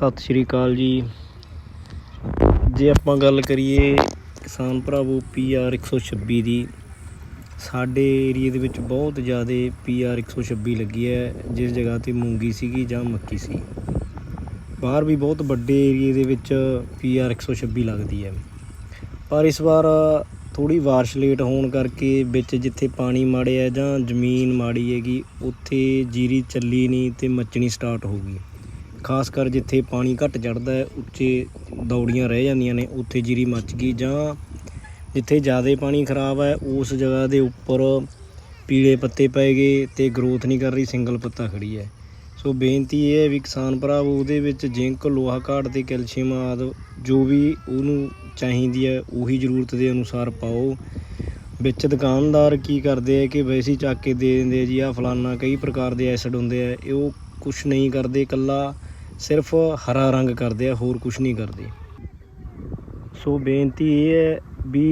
ਸਤਿ ਸ਼੍ਰੀ ਅਕਾਲ ਜੀ। ਜੇ ਆਪਾਂ ਗੱਲ ਕਰੀਏ ਕਿਸਾਨ ਭਰਾਵੋ ਪੀਆਰ 126 ਦੀ, ਸਾਡੇ ਏਰੀਏ ਦੇ ਵਿੱਚ ਬਹੁਤ ਜ਼ਿਆਦਾ ਪੀਆਰ 126 ਲੱਗੀ ਹੈ, ਜਿਸ ਜਗ੍ਹਾ ਤੇ ਮੂੰਗੀ ਸੀਗੀ ਜਾਂ ਮੱਕੀ ਸੀ। ਬਾਹਰ ਵੀ ਬਹੁਤ ਵੱਡੇ ਏਰੀਏ ਦੇ ਵਿੱਚ ਪੀਆਰ 126 ਲੱਗਦੀ ਹੈ। ਪਰ ਇਸ ਵਾਰ ਥੋੜੀ ਬਾਰਿਸ਼ ਲੇਟ ਹੋਣ ਕਰਕੇ ਵਿੱਚ ਜਿੱਥੇ ਪਾਣੀ ਮਾੜਿਆ ਜਾਂ ਜ਼ਮੀਨ ਮਾੜੀ ਹੈਗੀ, ਉੱਥੇ ਜੀਰੀ ਚੱਲੀ ਨਹੀਂ ਤੇ ਮੱਚਣੀ ਸਟਾਰਟ ਹੋ ਗਈ। ਖਾਸ ਕਰ ਜਿੱਥੇ ਪਾਣੀ ਘੱਟ ਚੜਦਾ ਹੈ, ਉੱਚੇ ਦੌੜੀਆਂ ਰਹਿ ਜਾਂਦੀਆਂ ਨੇ, ਉੱਥੇ ਜੀਰੀ ਮੱਚ ਗਈ ਜਾਂ ਜਿੱਥੇ ਜ਼ਿਆਦਾ ਪਾਣੀ ਖਰਾਬ ਹੈ, ਉਸ ਜਗ੍ਹਾ ਦੇ ਉੱਪਰ ਪੀਲੇ ਪੱਤੇ ਪੈ ਗਏ ਤੇ ਗਰੋਥ ਨਹੀਂ ਕਰ ਰਹੀ, ਸਿੰਗਲ ਪੱਤਾ ਖੜੀ ਹੈ। ਸੋ ਬੇਨਤੀ ਇਹ ਹੈ ਵੀ ਕਿਸਾਨ ਭਰਾ ਉਹਦੇ ਵਿੱਚ ਜ਼ਿੰਕ, ਲੋਹਾ ਘਾਟ ਤੇ ਕੈਲਸ਼ੀਅਮ ਆਦਿ ਜੋ ਵੀ ਉਹਨੂੰ ਚਾਹੀਦੀ ਹੈ, ਉਹੀ ਜ਼ਰੂਰਤ ਦੇ ਅਨੁਸਾਰ ਪਾਓ। ਵਿੱਚ ਦੁਕਾਨਦਾਰ ਕੀ ਕਰਦੇ ਆ ਕਿ ਵੈਸੇ ਹੀ ਚੱਕ ਕੇ ਦੇ ਦਿੰਦੇ ਆ ਜੀ ਆ ਫਲਾਨਾ ਕਈ ਪ੍ਰਕਾਰ ਦੇ ਐਸਿਡ ਹੁੰਦੇ ਆ, ਇਹ ਉਹ ਕੁਝ ਨਹੀਂ ਕਰਦੇ, ਇਕੱਲਾ ਸਿਰਫ ਹਰਾ ਰੰਗ ਕਰਦੇ ਆ, ਹੋਰ ਕੁਝ ਨਹੀਂ ਕਰਦੇ। ਸੋ ਬੇਨਤੀ ਇਹ ਹੈ ਵੀ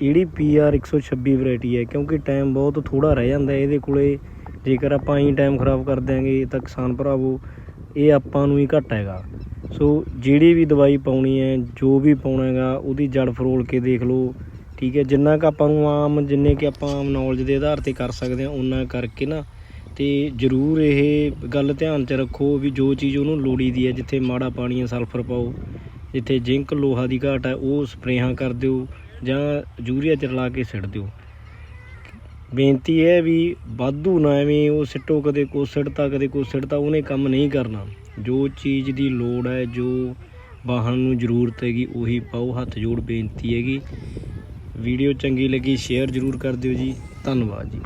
ਜਿਹੜੀ ਪੀਆਰ 126 ਵੈਰਾਈਟੀ ਹੈ, ਕਿਉਂਕਿ ਟਾਈਮ ਬਹੁਤ ਥੋੜਾ ਰਹਿ ਜਾਂਦਾ ਇਹਦੇ ਕੋਲੇ, ਜੇਕਰ ਆਪਾਂ ਹੀ ਟਾਈਮ ਖਰਾਬ ਕਰ ਦਿਆਂਗੇ ਤਾਂ ਕਿਸਾਨ ਭਰਾਵੋ, ਇਹ ਆਪਾਂ ਨੂੰ ਹੀ ਘੱਟ ਹੈਗਾ। ਸੋ ਜਿਹੜੀ ਵੀ ਦਵਾਈ ਪਾਉਣੀ ਹੈ, ਜੋ ਵੀ ਪਾਉਣਾ ਹੈਗਾ, ਉਹਦੀ ਜੜ ਫਰੋਲ ਕੇ ਦੇਖ ਲਓ, ਠੀਕ ਹੈ। ਜਿੰਨਾ ਕੁ ਆਪਾਂ ਨੂੰ ਆਮ, ਜਿੰਨੇ ਕਿ ਆਪਾਂ ਆਮ ਨੌਲੇਜ ਦੇ ਆਧਾਰ ਤੇ ਕਰ ਸਕਦੇ ਹਾਂ ਉਹਨਾਂ ਕਰਕੇ ਨਾ ਤੇ ਜ਼ਰੂਰ ਇਹ ਗੱਲ ਧਿਆਨ 'ਚ ਰੱਖੋ ਵੀ ਜੋ ਚੀਜ਼ ਉਹਨੂੰ ਲੋੜੀਦੀ ਹੈ, ਜਿੱਥੇ ਮਾੜਾ ਪਾਣੀ ਹੈ ਸਲਫਰ ਪਾਓ, ਜਿੱਥੇ ਜ਼ਿੰਕ ਲੋਹਾ ਦੀ ਘਾਟ ਹੈ, ਉਹ ਸਪਰੇਹਾਂ ਕਰ ਦਿਓ ਜਾਂ ਯੂਰੀਆ ਚ ਰਲਾ ਕੇ ਸਿੱਟ ਦਿਓ। ਬੇਨਤੀ ਇਹ ਹੈ ਵੀ ਵਾਧੂ ਨਾ ਐਵੇਂ ਉਹ ਸਿੱਟੋ, ਕਦੇ ਕੋ ਸਿੱਟਤਾ, ਕਦੇ ਕੋ ਸਿੱਟਤਾ, ਉਹਨੇ ਕੰਮ ਨਹੀਂ ਕਰਨਾ। ਜੋ ਚੀਜ਼ ਦੀ ਲੋੜ ਹੈ, ਜੋ ਵਾਹਨ ਨੂੰ ਜ਼ਰੂਰਤ ਹੈਗੀ, ਉਹੀ ਪਾਓ, ਹੱਥ ਜੋੜ ਬੇਨਤੀ ਹੈਗੀ। ਵੀਡੀਓ ਚੰਗੀ ਲੱਗੀ, ਸ਼ੇਅਰ ਜ਼ਰੂਰ ਕਰ ਦਿਓ ਜੀ। ਧੰਨਵਾਦ ਜੀ।